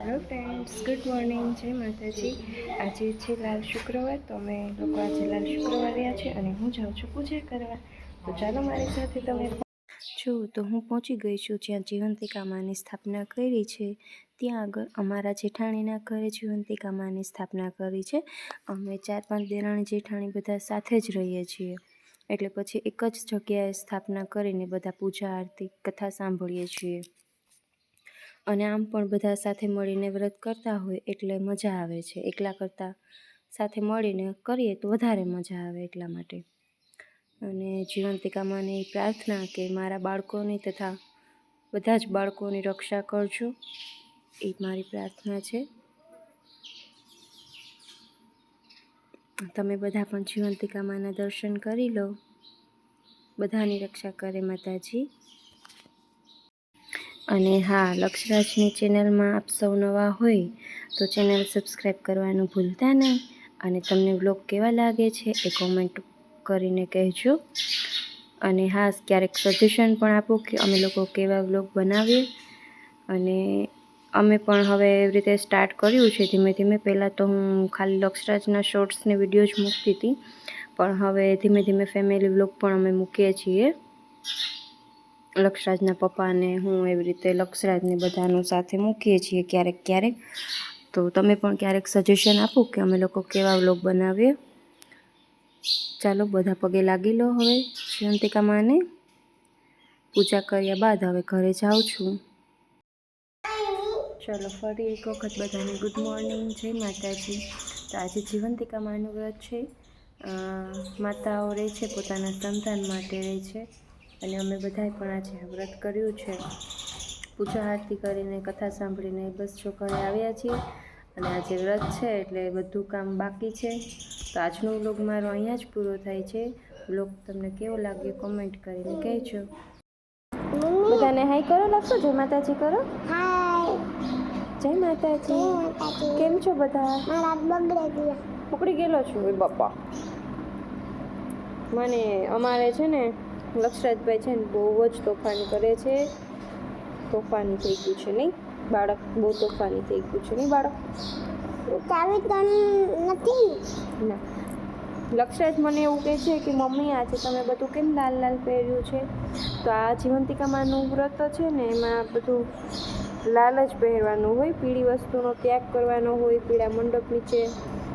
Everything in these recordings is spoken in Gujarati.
હેલો ફ્રેન્ડ્સ ગુડ મોર્નિંગ જય માતાજી. આજે છે લાલ શુક્રવાર, તો અમે લોકો આજે લાલ શુક્રવાર રહ્યા છે અને હું જાઉં છું પૂજા કરવા. તો ચાલો મારી સાથે તમે જો, તો હું પહોંચી ગઈ છું જ્યાં જીવંતિકા માની સ્થાપના કરી છે. ત્યાં આગળ અમારા જેઠાણીના ઘરે જીવંતિકા માની સ્થાપના કરી છે. અમે ચાર પાંચ દેરાણી જેઠાણી બધા સાથે જ રહીએ છીએ. એટલે પછી એક જ જગ્યાએ સ્થાપના કરીને બધા પૂજા આરતી કથા સાંભળીએ છીએ. અને આમ પણ બધા સાથે મળીને વ્રત કરતા હોય એટલે મજા આવે છે. એકલા કરતાં સાથે મળીને કરીએ તો વધારે મજા આવે એટલા માટે. અને જીવંતિકા માની પ્રાર્થના કે મારા બાળકોની તથા બધા જ બાળકોની રક્ષા કરજો, એ મારી પ્રાર્થના છે. તમે બધા પણ જીવંતિકા માના દર્શન કરી લો. બધાની રક્ષા કરે માતાજી. અને હા, લક્ષરાજની ચેનલમાં આપ સૌ નવા હોય તો ચેનલ સબસ્ક્રાઈબ કરવાનું ભૂલતા નહીં અને તમને વ્લોગ કેવા લાગે છે એ કોમેન્ટ કરીને કહેજો. અને હા, ક્યારેક સજેશન પણ આપો કે અમે લોકો કેવા વ્લોગ બનાવીએ. અને અમે પણ હવે એવી રીતે સ્ટાર્ટ કર્યું છે ધીમે ધીમે. પહેલાં તો હું ખાલી લક્ષરાજના શોર્ટ્સને વીડિયો જ મૂકતી હતી. પણ હવે ધીમે ધીમે ફેમિલી વ્લોગ પણ અમે મૂકીએ છીએ. લક્ષરાજના પપ્પાને હું એવી રીતે લક્ષરાજને બધાનું સાથે મૂકીએ છીએ ક્યારેક ક્યારેક. તો તમે પણ ક્યારેક સજેશન આપો કે અમે લોકો કેવા વ્લોગ બનાવીએ? ચાલો, બધા પગે લાગી લો હવે જયંતિકા માને પૂજા કર્યા બાદ હવે ઘરે જાઉં છું. ચાલો, ફરી એક વખત બધાને ગુડ મોર્નિંગ જય માતાજી. તો આજે જીવંતિકા માનું વ્રત છે. માતાઓ રહે છે પોતાના સંતાન માટે રહે છે. અને અમે બધાએ પણ આજે વ્રત કર્યું છે. પૂજા આરતી કરીને કથા સાંભળીને બસ જો ઘરે આવ્યા છીએ. અને આજે વ્રત છે એટલે બધું કામ બાકી છે. તો આજનો વ્લોગ મારો અહીંયા જ પૂરો થાય છે. વ્લોગ તમને કેવો લાગ્યો કોમેન્ટ કરીને કહેજો. બધાને હાઈ કરો લખશો જય માતાજી કરો. જય માતાજી. કેમ છો બધા? પકડી ગયેલો છું. એ બાપા. મને અમારે છે ને લક્ષરાજભાઈ છે ને બહુ જ તોફાન કરે છે. તોફાની થઈ ગયું છે નહીં? બાળક બહુ તોફાની થઈ ગયું છે નહીં બાળક? ચાવી તો નથી. ના. લક્ષરાજ મને એવું કહે છે કે મમ્મી આજે તમે બધું કેમ લાલ લાલ પહેર્યું છે? તો આ જીવંતિકામાંનું વ્રત છે ને એમાં બધું લાલ જ પહેરવાનું હોય. પીળી વસ્તુનો ત્યાગ કરવાનો હોય પીળા મંડપ નીચે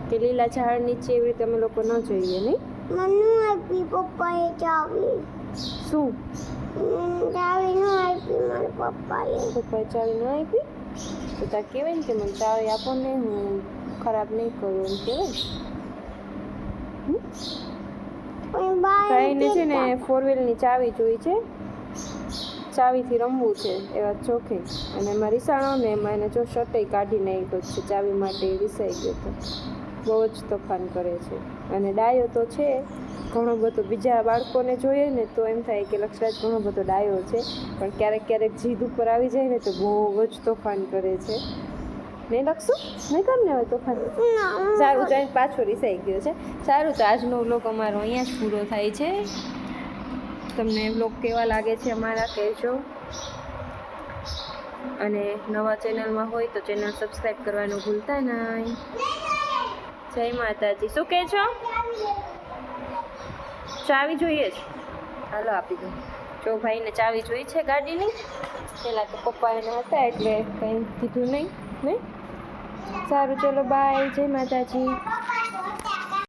કે લીલા ઝાડ નીચે એવી રીતે અમે લોકો ન જઈએ નહીં? મમ્મી પપ્પાએ ચાવી. શું? ચાવી ન આપી મારા પપ્પાએ. પપ્પાએ ચાવી ન આપી? તો ત્યાં કહેવાય ને કે મને ચાવી આપો ને હું ખરાબ નહીં કરું એમ કહેવાય ભાઈને છે ને. ફોર વ્હીલની ચાવી જોઈ છે? ચાવીથી રમવું છે એવા ચોખે અને એમાં રીસાણો ને એમાં એને જો શટય કાઢી નાખ્યો છે ચાવી માટે રીસાઈ ગયો હતો બહુ જ તોફાન કરે છે. અને ડાયો તો છે ઘણો બધો બીજા બાળકોને જોઈએ ને તો એમ થાય કે લક્ષરાજ ઘણો બધો ડાયો છે. પણ ક્યારેક ક્યારેક જીદ ઉપર આવી જાય ને તો બહુ જ તોફાન કરે છે. નહીં લખશું નહીં કર ને હવે તોફાન? સારું તો પાછો રીસાઈ ગયો છે. સારું તો આજનો વ્લોગ અમારો અહીંયા જ પૂરો થાય છે. તમને વ્લોગ કેવા લાગે છે અમારા કહેજો. અને નવા ચેનલમાં હોય તો ચેનલ સબસ્ક્રાઈબ કરવાનું ભૂલતા નહીં. જય માતાજી. શું કહે છો ચાવી જોઈએ જ હાલો, આપી દઉં. જો ભાઈને ચાવી જોઈ છે ગાડીની પહેલાં તો પપ્પા એના હતા એટલે કંઈ કીધું નહીં નહીં? સારું, ચલો, બાય, જય માતાજી.